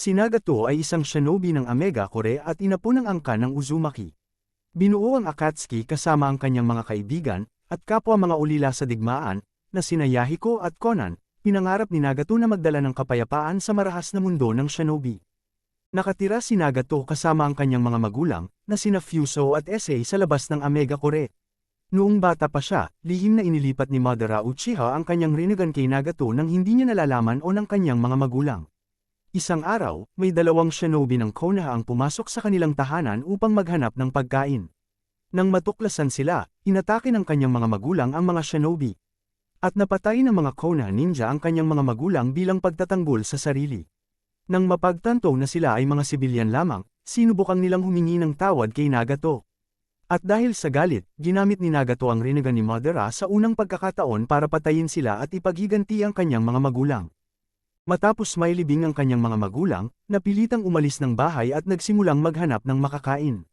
Si Nagato ay isang shinobi ng Omega Kore at ina po ng angkan ng Uzumaki. Binuo ang Akatsuki kasama ang kanyang mga kaibigan, at kapwa mga ulila sa digmaan, na sina Yahiko at Conan, pinangarap ni Nagato na magdala ng kapayapaan sa marahas na mundo ng shinobi. Nakatira si Nagato kasama ang kanyang mga magulang, na sina Fuso at Essay sa labas ng Omega Kore. Noong bata pa siya, lihim na inilipat ni Madara Uchiha ang kanyang rinagan kay Nagato nang hindi niya nalalaman o ng kanyang mga magulang. Isang araw, may dalawang shinobi ng Konoha ang pumasok sa kanilang tahanan upang maghanap ng pagkain. Nang matuklasan sila, inatake ng kanyang mga magulang ang mga shinobi. At napatay ng mga Konoha ninja ang kanyang mga magulang bilang pagtatanggol sa sarili. Nang mapagtanto na sila ay mga sibilyan lamang, sinubukang nilang humingi ng tawad kay Nagato. At dahil sa galit, ginamit ni Nagato ang rinagan ni Madara sa unang pagkakataon para patayin sila at ipaghiganti ang kanyang mga magulang. Matapos may libing ang kanyang mga magulang, napilitang umalis ng bahay at nagsimulang maghanap ng makakain.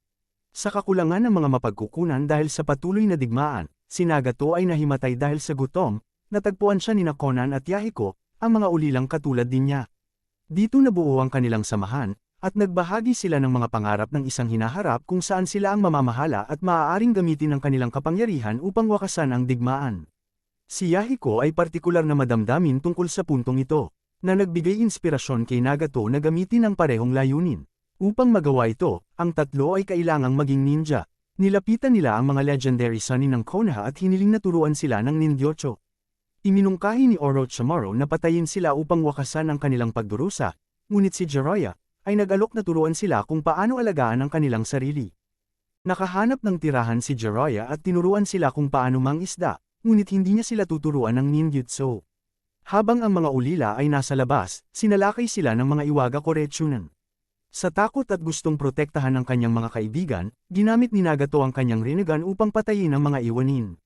Sa kakulangan ng mga mapagkukunan dahil sa patuloy na digmaan, si Nagato ay nahimatay dahil sa gutom, natagpuan siya ni Conan at Yahiko, ang mga ulilang katulad din niya. Dito nabuo ang kanilang samahan, at nagbahagi sila ng mga pangarap ng isang hinaharap kung saan sila ang mamamahala at maaaring gamitin ang kanilang kapangyarihan upang wakasan ang digmaan. Si Yahiko ay partikular na madamdamin tungkol sa puntong ito, na nagbigay inspirasyon kay Nagato na gamitin ang parehong layunin. Upang magawa ito, ang tatlo ay kailangang maging ninja. Nilapitan nila ang mga legendary sanin ng Konoha at hiniling na turuan sila ng ninjutsu. Iminungkahi ni Orochimaru na patayin sila upang wakasan ang kanilang pagdurusa, ngunit si Jiraiya ay nag-alok na turuan sila kung paano alagaan ang kanilang sarili. Nakahanap ng tirahan si Jiraiya at tinuruan sila kung paano mangisda, ngunit hindi niya sila tuturuan ng ninjutsu. Habang ang mga ulila ay nasa labas, sinalakay sila ng mga iwaga koretsunan. Sa takot at gustong protektahan ng kanyang mga kaibigan, ginamit ni Nagato ang kanyang rinagan upang patayin ang mga iwanin.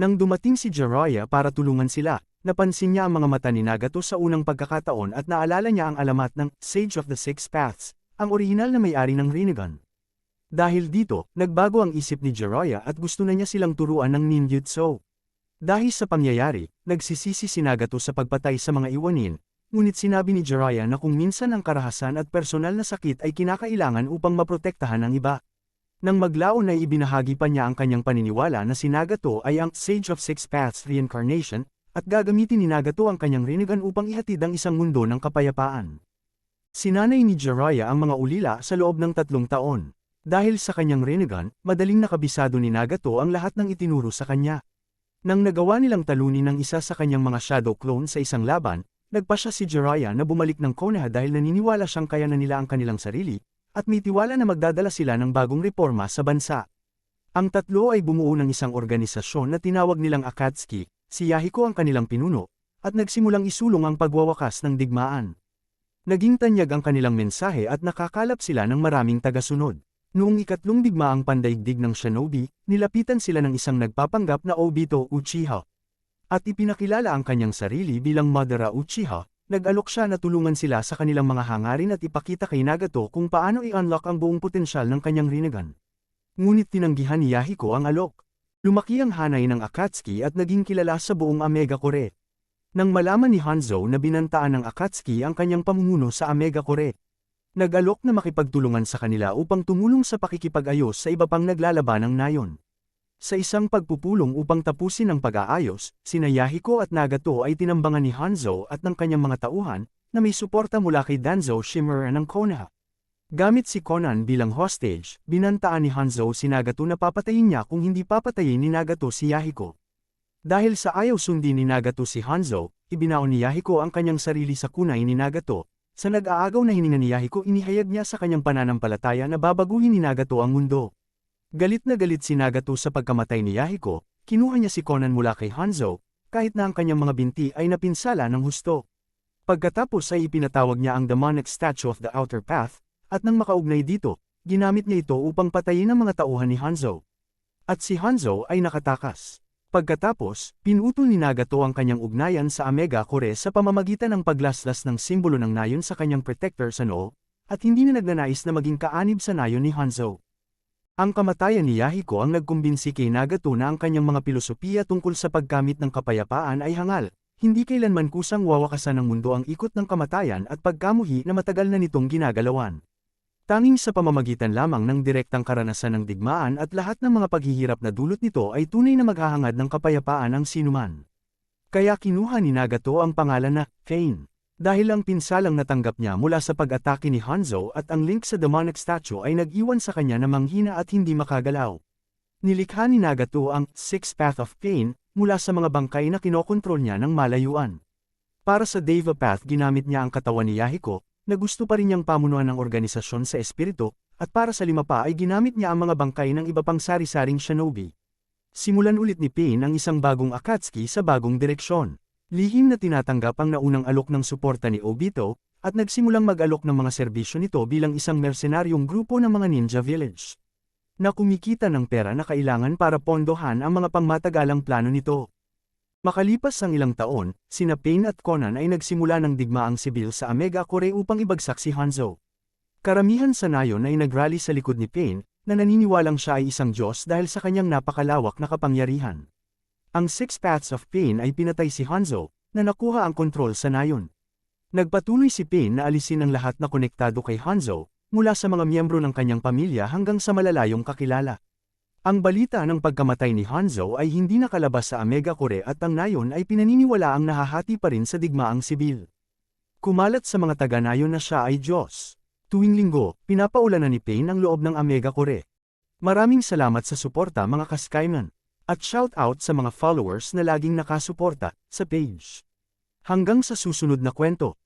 Nang dumating si Jiraiya para tulungan sila, napansin niya ang mga mata ni Nagato sa unang pagkakataon at naalala niya ang alamat ng Sage of the Six Paths, ang orihinal na may-ari ng Rinnegan. Dahil dito, nagbago ang isip ni Jiraiya at gusto na niya silang turuan ng ninjutsu. Dahil sa pangyayari, nagsisisi si Nagato sa pagpatay sa mga iwanin, ngunit sinabi ni Jiraiya na kung minsan ang karahasan at personal na sakit ay kinakailangan upang maprotektahan ang iba. Nang maglaon ay ibinahagi pa niya ang kanyang paniniwala na si Nagato ay ang Sage of Six Paths Reincarnation, at gagamitin ni Nagato ang kanyang rinigan upang ihatid ang isang mundo ng kapayapaan. Sinanay ni Jiraiya ang mga ulila sa loob ng tatlong taon. Dahil sa kanyang rinigan, madaling nakabisado ni Nagato ang lahat ng itinuro sa kanya. Nang nagawa nilang talunin ng isa sa kanyang mga shadow clone sa isang laban, nagpa siya si Jiraiya na bumalik ng Konoha dahil naniniwala siyang kaya na nila ang kanilang sarili, at may tiwala na magdadala sila ng bagong reforma sa bansa. Ang tatlo ay bumuo ng isang organisasyon na tinawag nilang Akatsuki, si Yahiko ang kanilang pinuno, at nagsimulang isulong ang pagwawakas ng digmaan. Naging tanyag ang kanilang mensahe at nakakalap sila ng maraming tagasunod. Noong ikatlong digmaang pandaigdig ng shinobi, nilapitan sila ng isang nagpapanggap na Obito Uchiha. At ipinakilala ang kanyang sarili bilang Madara Uchiha, Nag-alok siya na tulungan sila sa kanilang mga hangarin at ipakita kay Nagato kung paano i-unlock ang buong potensyal ng kanyang rinagan. Ngunit tinanggihan ni Yahiko ang alok. Lumaki ang hanay ng Akatsuki at naging kilala sa buong Omega Kore. Nang malaman ni Hanzo na binantaan ng Akatsuki ang kanyang pamumuno sa Omega Kore, nag-alok na makipagtulungan sa kanila upang tumulong sa pakikipag-ayos sa iba pang naglalaban ng nayon. Sa isang pagpupulong upang tapusin ang pag-aayos, sina Yahiko at Nagato ay tinambangan ni Hanzo at ng kanyang mga tauhan, na may suporta mula kay Danzo Shimura ng Konoha. Gamit si Conan bilang hostage, binantaan ni Hanzo si Nagato na papatayin niya kung hindi papatayin ni Nagato si Yahiko. Dahil sa ayaw sundin ni Nagato si Hanzo, ibinaon ni Yahiko ang kanyang sarili sa kunay ni Nagato. Sa nag-aagaw na hininga ni Yahiko inihayag niya sa kanyang pananampalataya na babaguhin ni Nagato ang mundo. Galit na galit si Nagato sa pagkamatay ni Yahiko, kinuha niya si Conan mula kay Hanzo, kahit na ang kanyang mga binti ay napinsala ng husto. Pagkatapos ay ipinatawag niya ang demonic statue of the outer path, at nang makaugnay dito, ginamit niya ito upang patayin ang mga tauhan ni Hanzo. At si Hanzo ay nakatakas. Pagkatapos, pinutol ni Nagato ang kanyang ugnayan sa Omega Kore sa pamamagitan ng paglaslas ng simbolo ng nayon sa kanyang protector sa noo, at hindi na nagnanais na maging kaanib sa nayon ni Hanzo. Ang kamatayan ni Yahiko ang nagkumbinsi kay Nagato na ang kanyang mga pilosopiya tungkol sa paggamit ng kapayapaan ay hangal, Hindi kailanman kusang wawakasan ng mundo ang ikot ng kamatayan at pagkamuhi na matagal na nitong ginagalawan. Tanging sa pamamagitan lamang ng direktang karanasan ng digmaan at lahat ng mga paghihirap na dulot nito ay tunay na maghahangad ng kapayapaan ang sinuman. Kaya kinuha ni Nagato ang pangalan na Kane. Dahil ang pinsalang natanggap niya mula sa pag-atake ni Hanzo at ang link sa demonic statue ay nag-iwan sa kanya na manghina at hindi makagalaw. Nilikha ni Nagato ang Sixth Path of Pain mula sa mga bangkay na kinokontrol niya ng malayuan. Para sa Deva Path ginamit niya ang katawan ni Yahiko, na gusto pa rin niyang pamunuan ng organisasyon sa espiritu, at para sa lima pa ay ginamit niya ang mga bangkay ng iba pang sari-saring shinobi. Simulan ulit ni Pain ang isang bagong Akatsuki sa bagong direksyon. Lihim na tinatanggap ang naunang alok ng suporta ni Obito, at nagsimulang mag-alok ng mga serbisyo nito bilang isang mercenaryong grupo ng mga ninja village. Na kumikita ng pera na kailangan para pondohan ang mga pangmatagalang plano nito. Makalipas ang ilang taon, sina Pain at Conan ay nagsimula ng digmaang sibil sa Omega Kore upang ibagsak si Hanzo. Karamihan sa nayon ay nagrally sa likod ni Pain, na naniniwalang siya ay isang Diyos dahil sa kanyang napakalawak na kapangyarihan. Ang Six Paths of Pain ay pinatay si Hanzo, na nakuha ang kontrol sa nayon. Nagpatuloy si Pain na alisin ang lahat na konektado kay Hanzo, mula sa mga miyembro ng kanyang pamilya hanggang sa malalayong kakilala. Ang balita ng pagkamatay ni Hanzo ay hindi nakalabas sa Omega Kore at ang nayon ay pinaniniwala ang nahahati pa rin sa digmaang sibil. Kumalat sa mga taga-nayon na siya ay Diyos. Tuwing linggo, pinapaulanan ni Payne ang loob ng Omega Kore. Maraming salamat sa suporta mga kaskayman. At shout out sa mga followers na laging nakasuporta sa page. Hanggang sa susunod na kwento.